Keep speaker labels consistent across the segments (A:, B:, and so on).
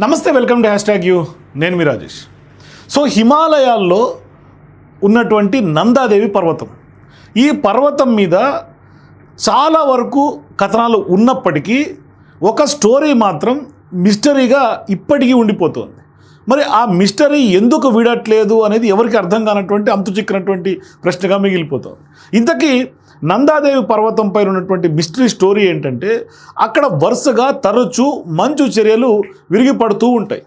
A: నమస్తే welcome to hashtag U. నేను మీ రాజేష్. సో హిమాలయాల్లో ఉన్నటువంటి నందాదేవి పర్వతం. ఈ పర్వతం మీద చాలా వరకు కథనాలు ఉన్నప్పటికీ ఒక స్టోరీ మాత్రం మిస్టరీగా ఇప్పటికీ ఉండిపోతుంది. మరి ఆ మిస్టరీ ఎందుకు విడట్లేదు అనేది ఎవరికి అర్థం కానటువంటి అంతు చిక్కినటువంటి ప్రశ్నగా మిగిలిపోతుంది. ఇంతకీ నందాదేవి పర్వతం పైన ఉన్నటువంటి మిస్టరీ స్టోరీ ఏంటంటే అక్కడ వరుసగా తరచూ మంచు చర్యలు విరిగి పడుతూ ఉంటాయి.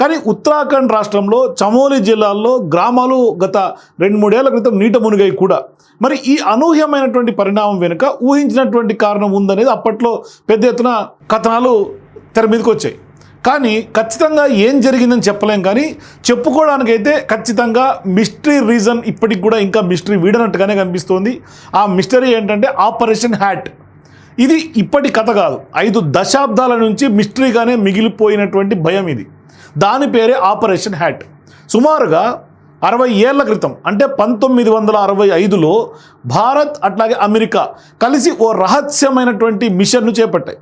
A: కానీ ఉత్తరాఖండ్ రాష్ట్రంలో చమోలి జిల్లాల్లో గ్రామాలు గత రెండు మూడేళ్ళ క్రితం నీట మునిగాయి కూడా. మరి ఈ అనూహ్యమైనటువంటి పరిణామం వెనుక ఊహించినటువంటి కారణం ఉందనేది అప్పట్లో పెద్ద ఎత్తున కథనాలు తెర మీదకి వచ్చాయి. కానీ ఖచ్చితంగా ఏం జరిగిందని చెప్పలేం కానీ చెప్పుకోవడానికైతే ఖచ్చితంగా మిస్టరీ రీజన్ ఇప్పటికి కూడా ఇంకా మిస్టరీ వీడనట్టుగానే కనిపిస్తోంది. ఆ మిస్టరీ ఏంటంటే ఆపరేషన్ హ్యాట్. ఇది ఇప్పటి కథ కాదు. ఐదు దశాబ్దాల నుంచి మిస్టరీగానే మిగిలిపోయినటువంటి భయం ఇది. దాని పేరే ఆపరేషన్ హ్యాట్. సుమారుగా అరవై ఏళ్ళ క్రితం అంటే పంతొమ్మిది వందల అరవై ఐదులో భారత్ అట్లాగే అమెరికా కలిసి ఓ రహస్యమైనటువంటి మిషన్ను చేపట్టాయి.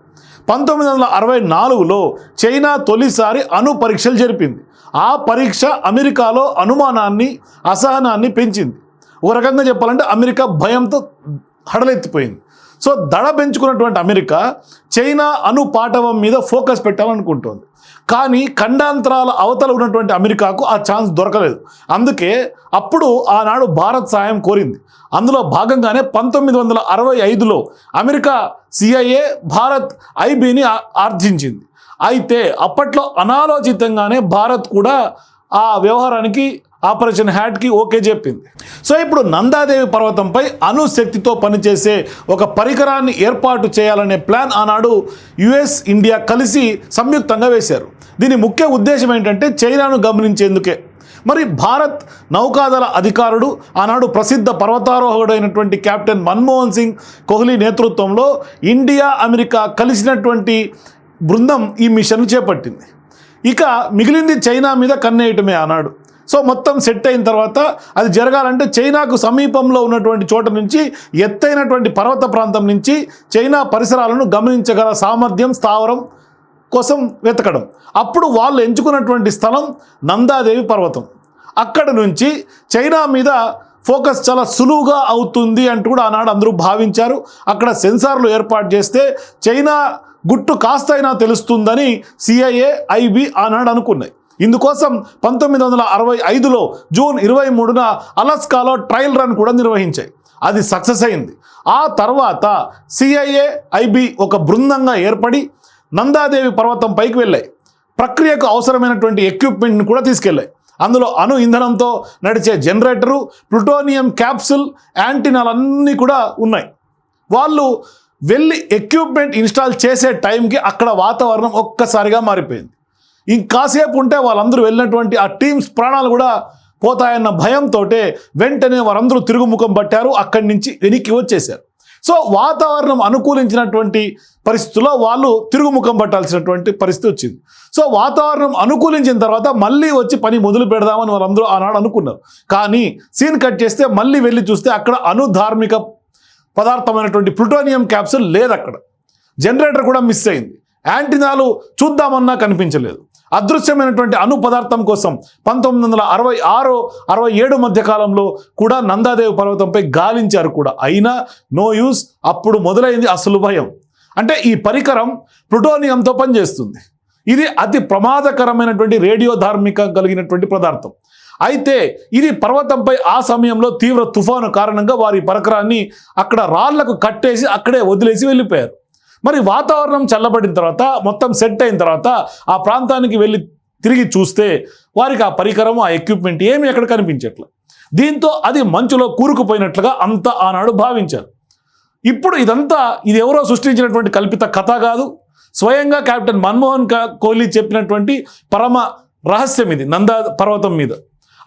A: పంతొమ్మిది వందల అరవై నాలుగులో చైనా తొలిసారి అణు పరీక్షలు జరిపింది. ఆ పరీక్ష అమెరికాలో అనుమానాన్ని అసహనాన్ని పెంచింది. ఒక రకంగా చెప్పాలంటే అమెరికా భయంతో హడలెత్తిపోయింది. సో దడ పెంచుకున్నటువంటి అమెరికా చైనా అణు పాఠవం మీద ఫోకస్ పెట్టాలనుకుంటోంది. కానీ ఖండాంతరాల అవతల ఉన్నటువంటి అమెరికాకు ఆ ఛాన్స్ దొరకలేదు. అందుకే అప్పుడు ఆనాడు భారత్ సాయం కోరింది. అందులో భాగంగానే పంతొమ్మిది వందల అరవై ఐదులో అమెరికా సిఐఏ భారత్ ఐబీని ఆర్జించింది. అయితే అప్పట్లో అనాలోచితంగానే భారత్ కూడా ఆ వ్యవహారానికి ఆపరేషన్ హ్యాట్కి ఓకే చెప్పింది. సో ఇప్పుడు నందాదేవి పర్వతంపై అణుశక్తితో పనిచేసే ఒక పరికరాన్ని ఏర్పాటు చేయాలనే ప్లాన్ ఆనాడు యుఎస్ ఇండియా కలిసి సంయుక్తంగా వేశారు. దీని ముఖ్య ఉద్దేశం ఏంటంటే చైనాను గమనించేందుకే. మరి భారత్ నౌకాదళ అధికారుడు ఆనాడు ప్రసిద్ధ పర్వతారోహకుడైనటువంటి కెప్టెన్ మన్మోహన్ సింగ్ కోహ్లీ నేతృత్వంలో ఇండియా అమెరికా కలిసినటువంటి బృందం ఈ మిషన్ చేపట్టింది. ఇక మిగిలింది చైనా మీద కన్నేయటమే ఆనాడు. సో మొత్తం సెట్ అయిన తర్వాత అది జరగాలంటే చైనాకు సమీపంలో ఉన్నటువంటి చోట నుంచి ఎత్తైనటువంటి పర్వత ప్రాంతం నుంచి చైనా పరిసరాలను గమనించగల సామర్థ్యం స్థావరం కోసం వెతకడం. అప్పుడు వాళ్ళు ఎంచుకున్నటువంటి స్థలం నందాదేవి పర్వతం. అక్కడ నుంచి చైనా మీద ఫోకస్ చాలా సులువుగా అవుతుంది అంటూ కూడా ఆనాడు అందరూ భావించారు. అక్కడ సెన్సార్లు ఏర్పాటు చేస్తే చైనా గుట్టు కాస్తైనా తెలుస్తుందని సిఐఏ ఐబి ఆనాడు అనుకున్నాయి. ఇందుకోసం పంతొమ్మిది వందల అరవై ఐదులో జూన్ ఇరవై మూడున అలస్కాలో ట్రయల్ రన్ కూడా నిర్వహించాయి. అది సక్సెస్ అయింది. ఆ తర్వాత సిఐఏ ఐబి ఒక బృందంగా ఏర్పడి నందాదేవి పర్వతం పైకి వెళ్ళాయి. ప్రక్రియకు అవసరమైనటువంటి ఎక్విప్మెంట్ని కూడా తీసుకెళ్ళాయి. అందులో అణు ఇంధనంతో నడిచే జనరేటరు ప్లుటోనియం క్యాప్సుల్ యాంటీనాలన్నీ కూడా ఉన్నాయి. వాళ్ళు వెళ్ళి ఎక్విప్మెంట్ ఇన్స్టాల్ చేసే టైంకి అక్కడ వాతావరణం ఒక్కసారిగా మారిపోయింది. ఇంకాసేపు ఉంటే వాళ్ళందరూ వెళ్ళినటువంటి ఆ టీమ్స్ ప్రాణాలు కూడా పోతాయన్న భయంతో వెంటనే వారందరూ తిరుగుముఖం పట్టారు. అక్కడి నుంచి వెనక్కి వచ్చేసారు సో వాతావరణం అనుకూలించినటువంటి పరిస్థితుల్లో వాళ్ళు తిరుగుముఖం పట్టాల్సినటువంటి పరిస్థితి వచ్చింది. సో వాతావరణం అనుకూలించిన తర్వాత మళ్ళీ వచ్చి పని మొదలు పెడదామని వాళ్ళందరూ ఆనాడు అనుకున్నారు. కానీ సీన్ కట్ చేస్తే మళ్ళీ వెళ్ళి చూస్తే అక్కడ అనుధార్మిక పదార్థమైనటువంటి ప్లుటోనియం క్యాప్సూల్ లేదు అక్కడ జనరేటర్ కూడా మిస్ అయింది. యాంటీనాలు చూద్దామన్నా కనిపించలేదు. అదృశ్యమైనటువంటి అణు పదార్థం కోసం పంతొమ్మిది వందల అరవై ఆరు అరవై ఏడు మధ్యకాలంలో కూడా నందాదేవి పర్వతంపై గాలించారు కూడా. అయినా నో యూస్ అప్పుడు మొదలైంది అసలు భయం. అంటే ఈ పరికరం ప్లుటోనియంతో పనిచేస్తుంది. ఇది అతి ప్రమాదకరమైనటువంటి రేడియో ధార్మిక కలిగినటువంటి పదార్థం. అయితే ఇది పర్వతంపై ఆ సమయంలో తీవ్ర తుఫాను కారణంగా వారి పరికరాన్ని అక్కడ రాళ్ళకు కట్టేసి అక్కడే వదిలేసి వెళ్ళిపోయారు. మరి వాతావరణం చల్లబడిన తర్వాత మొత్తం సెట్ అయిన తర్వాత ఆ ప్రాంతానికి వెళ్ళి తిరిగి చూస్తే వారికి ఆ పరికరం ఆ ఎక్విప్మెంట్ ఏమి ఎక్కడ కనిపించట్ల. దీంతో అది మంచులో కూరుకుపోయినట్లుగా అంత ఆనాడు భావించారు. ఇప్పుడు ఇదంతా ఇది ఎవరో సృష్టించినటువంటి కల్పిత కథ కాదు. స్వయంగా కెప్టెన్ మన్మోహన్ కోహ్లీ చెప్పినటువంటి పరమ రహస్యం ఇది నందా పర్వతం మీద.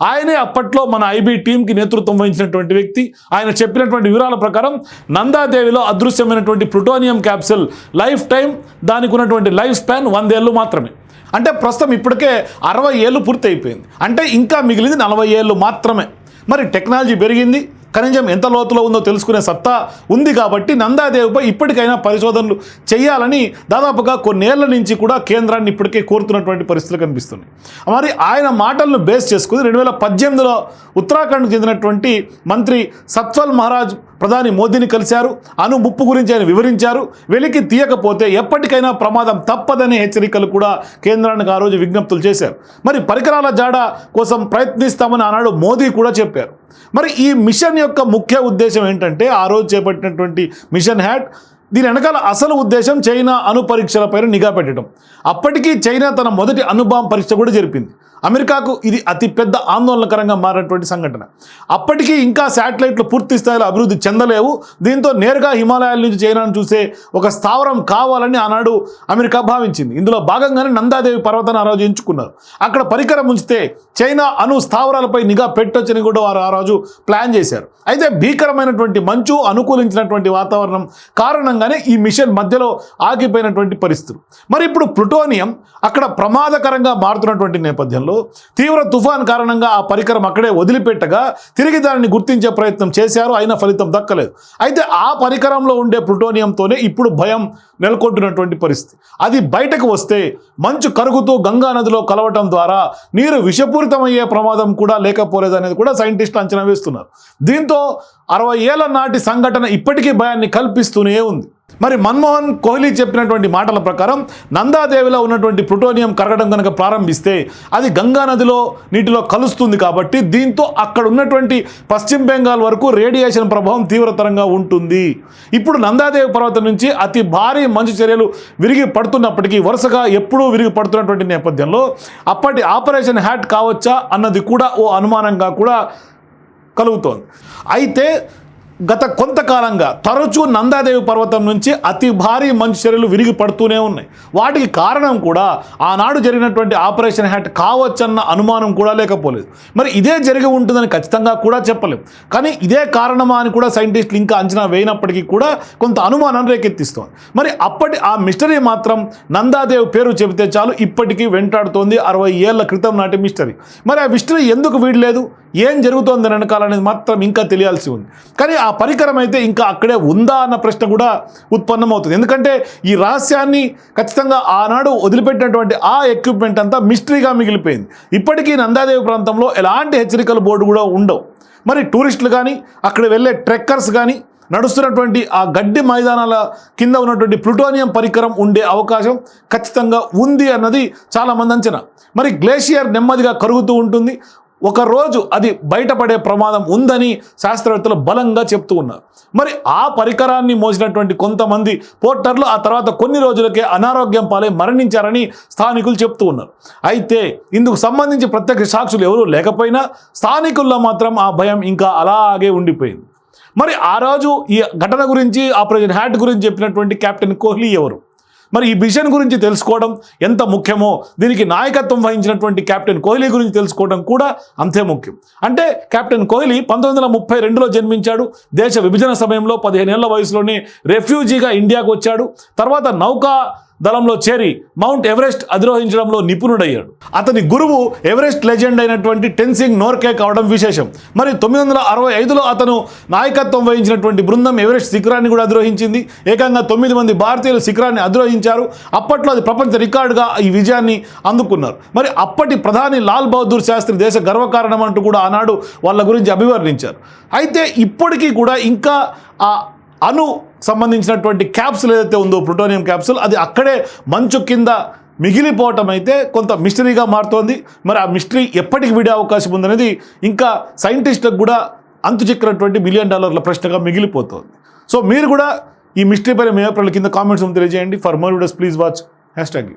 A: ఆయనే అప్పట్లో మన ఐబీ టీంకి నేతృత్వం వహించినటువంటి వ్యక్తి. ఆయన చెప్పినటువంటి వివరాల ప్రకారం నందాదేవిలో అదృశ్యమైనటువంటి ప్లుటోనియం క్యాప్సిల్ లైఫ్ టైం దానికి ఉన్నటువంటి లైఫ్ స్పాన్ వందేళ్ళు మాత్రమే. అంటే ప్రస్తుతం ఇప్పటికే అరవై ఏళ్ళు పూర్తి అయిపోయింది అంటే ఇంకా మిగిలింది నలభై ఏళ్ళు మాత్రమే. మరి టెక్నాలజీ పెరిగింది. ఖనిజం ఎంత లోతులో ఉందో తెలుసుకునే సత్తా ఉంది కాబట్టి నందాదేవిపై ఇప్పటికైనా పరిశోధనలు చేయాలని దాదాపుగా కొన్నేళ్ళ నుంచి కూడా కేంద్రాన్ని ఇప్పటికే కోరుతున్నటువంటి పరిస్థితులు కనిపిస్తున్నాయి. మరి ఆయన మాటలను బేస్ చేసుకుని రెండు వేల పద్దెనిమిదిలో ఉత్తరాఖండ్కు చెందినటువంటి మంత్రి సత్వల్ మహారాజ్ ప్రధాని మోదీని కలిశారు. అను ముప్పు గురించి ఆయన వివరించారు. వెలికి తీయకపోతే ఎప్పటికైనా ప్రమాదం తప్పదనే హెచ్చరికలు కూడా కేంద్రానికి ఆ రోజు విజ్ఞప్తులు చేశారు. మరి పరికరాల జాడ కోసం ప్రయత్నిస్తామని ఆనాడు మోదీ కూడా చెప్పారు. మరి ఈ మిషన్ యొక్క ముఖ్య ఉద్దేశం ఏంటంటే ఆ రోజు చేపట్టినటువంటి మిషన్ హ్యాట్ దీని వెనకాల అసలు ఉద్దేశం చైనా అణు పరీక్షలపైన నిఘా పెట్టడం. అప్పటికీ చైనా తన మొదటి అణుబాంబ్ పరీక్ష కూడా జరిపింది. అమెరికాకు ఇది అతిపెద్ద ఆందోళనకరంగా మారినటువంటి సంఘటన. అప్పటికీ ఇంకా శాటిలైట్లు పూర్తి స్థాయిలో అభివృద్ధి చెందలేవు. దీంతో నేరుగా హిమాలయాల నుంచి చైనాను చూసే ఒక స్థావరం కావాలని ఆనాడు అమెరికా భావించింది. ఇందులో భాగంగానే నందాదేవి పర్వతాన్ని ఆ రోజు ఎంచుకున్నారు అక్కడ పరికరం ఉంచితే చైనా అణు స్థావరాలపై నిఘా పెట్టొచ్చని కూడా వారు ఆ రోజు ప్లాన్ చేశారు. అయితే భీకరమైనటువంటి మంచు అనుకూలించినటువంటి వాతావరణం కారణంగానే ఈ మిషన్ మధ్యలో ఆగిపోయినటువంటి పరిస్థితులు. మరి ఇప్పుడు ప్లుటోనియం అక్కడ ప్రమాదకరంగా మారుతున్నటువంటి నేపథ్యంలో తీవ్ర తుఫాన్ కారణంగా ఆ పరికరం అక్కడే వదిలిపెట్టగా తిరిగి దానిని గుర్తించే ప్రయత్నం చేశారు. అయినా ఫలితం దక్కలేదు. అయితే ఆ పరికరంలో ఉండే ప్లుటోనియంతోనే ఇప్పుడు భయం నెలకొంటున్నటువంటి పరిస్థితి. అది బయటకు వస్తే మంచు కరుగుతూ గంగా నదిలో కలవటం ద్వారా నీరు విషపూరితమయ్యే ప్రమాదం కూడా లేకపోలేదు అనేది కూడా సైంటిస్టులు అంచనా వేస్తున్నారు. దీంతో అరవై ఏళ్ళ నాటి సంఘటన ఇప్పటికీ భయాన్ని కల్పిస్తూనే ఉంది. మరి మన్మోహన్ కోహ్లీ చెప్పినటువంటి మాటల ప్రకారం నందాదేవిలో ఉన్నటువంటి ప్లుటోనియం కరగడం కనుక ప్రారంభిస్తే అది గంగా నదిలో నీటిలో కలుస్తుంది కాబట్టి దీంతో అక్కడ ఉన్నటువంటి పశ్చిమ బెంగాల్ వరకు రేడియేషన్ ప్రభావం తీవ్రతరంగా ఉంటుంది. ఇప్పుడు నందాదేవి పర్వతం నుంచి అతి భారీ మంచు చర్యలు విరిగి పడుతున్నప్పటికీ వరుసగా ఎప్పుడూ విరిగి పడుతున్నటువంటి నేపథ్యంలో అప్పటి ఆపరేషన్ హ్యాట్ కావచ్చా అన్నది కూడా ఓ అనుమానంగా కూడా కలుగుతోంది. అయితే గత కొంతకాలంగా తరచూ నందాదేవి పర్వతం నుంచి అతి భారీ మంచు చర్యలు విరిగి పడుతూనే ఉన్నాయి. వాటికి కారణం కూడా ఆనాడు జరిగినటువంటి ఆపరేషన్ హ్యాట్ కావచ్చన్న అనుమానం కూడా లేకపోలేదు. మరి ఇదే జరిగి ఉంటుందని ఖచ్చితంగా కూడా చెప్పలేం. కానీ ఇదే కారణమా అని కూడా సైంటిస్టులు ఇంకా అంచనా వేయినప్పటికీ కూడా కొంత అనుమానం రేకెత్తిస్తోంది. మరి అప్పటి ఆ మిస్టరీ మాత్రం నందాదేవి పేరు చెబితే చాలు ఇప్పటికీ వెంటాడుతోంది అరవై ఏళ్ళ క్రితం నాటి మిస్టరీ. మరి ఆ మిస్టరీ ఎందుకు వీడలేదు? ఏం జరుగుతోంది వెనకాలనేది మాత్రం ఇంకా తెలియాల్సి ఉంది. కానీ ఆ పరికరం అయితే ఇంకా అక్కడే ఉందా అన్న ప్రశ్న కూడా ఉత్పన్నమవుతుంది. ఎందుకంటే ఈ రహస్యాన్ని ఖచ్చితంగా ఆనాడు వదిలిపెట్టినటువంటి ఆ ఎక్విప్మెంట్ అంతా మిస్టరీగా మిగిలిపోయింది. ఇప్పటికీ నందాదేవి ప్రాంతంలో ఎలాంటి హెచ్చరికల బోర్డు కూడా ఉండవు. మరి టూరిస్టులు కానీ అక్కడ వెళ్ళే ట్రెక్కర్స్ కానీ నడుస్తున్నటువంటి ఆ గడ్డి మైదానాల కింద ఉన్నటువంటి ప్లుటోనియం పరికరం ఉండే అవకాశం ఖచ్చితంగా ఉంది అన్నది చాలామంది అంచనా. మరి గ్లేషియర్ నెమ్మదిగా కరుగుతూ ఉంటుంది. ఒకరోజు అది బయటపడే ప్రమాదం ఉందని శాస్త్రవేత్తలు బలంగా చెప్తూ ఉన్నారు. మరి ఆ పరికరాన్ని మోసినటువంటి కొంతమంది పోర్టర్లు ఆ తర్వాత కొన్ని రోజులకే అనారోగ్యం పాలై మరణించారని స్థానికులు చెప్తూ ఉన్నారు. అయితే ఇందుకు సంబంధించి ప్రత్యక్ష సాక్షులు ఎవరూ లేకపోయినా స్థానికుల్లో మాత్రం ఆ భయం ఇంకా అలాగే ఉండిపోయింది. మరి ఆ రోజు ఈ ఘటన గురించి ఆపరేషన్ హ్యాట్ గురించి చెప్పినటువంటి కెప్టెన్ కోహ్లీ ఎవరు? మరి ఈ మిషన్ గురించి తెలుసుకోవడం ఎంత ముఖ్యమో దీనికి నాయకత్వం వహించినటువంటి కెప్టెన్ కోహ్లీ గురించి తెలుసుకోవడం కూడా అంతే ముఖ్యం. అంటే కెప్టెన్ కోహ్లీ పంతొమ్మిది వందల ముప్పై రెండులో జన్మించాడు దేశ విభజన సమయంలో పదిహేనేళ్ళ వయసులోనే రెఫ్యూజీగా ఇండియాకు వచ్చాడు తర్వాత నౌకా దళంలో చేరి మౌంట్ ఎవరెస్ట్ అధిరోహించడంలో నిపుణుడయ్యాడు. అతని గురువు ఎవరెస్ట్ లెజెండ్ అయినటువంటి టెన్సింగ్ నోర్కే కావడం విశేషం. మరి తొమ్మిది వందల అరవై ఐదులో అతను నాయకత్వం వహించినటువంటి బృందం ఎవరెస్ట్ శిఖరాన్ని కూడా అధిరోహించింది. ఏకంగా తొమ్మిది మంది భారతీయులు శిఖరాన్ని అధిరోహించారు. అప్పట్లో అది ప్రపంచ రికార్డుగా ఈ విజయాన్ని అందుకున్నారు. మరి అప్పటి ప్రధాని లాల్ బహదూర్ శాస్త్రి దేశ గర్వకారణం అంటూ కూడా ఆనాడు వాళ్ళ గురించి అభివర్ణించారు. అయితే ఇప్పటికీ కూడా ఇంకా ఆ అణు సంబంధించినటువంటి క్యాప్సుల్ ఏదైతే ఉందో ప్లూటోనియం క్యాప్సుల్ అది అక్కడే మంచు కింద మిగిలిపోవటం అయితే కొంత మిస్టరీగా మారుతోంది. మరి ఆ మిస్టరీ ఎప్పటికి విడే అవకాశం ఉందనేది ఇంకా సైంటిస్టులకు కూడా అంతుచిక్కినటువంటి చిక్కినటువంటి బిలియన్ డాలర్ల ప్రశ్నగా మిగిలిపోతుంది. సో మీరు కూడా ఈ మిస్టరీ పైన మీ అభిప్రాయాల కింద కామెంట్స్ తెలియజేయండి. For more videos please watch. Hashtag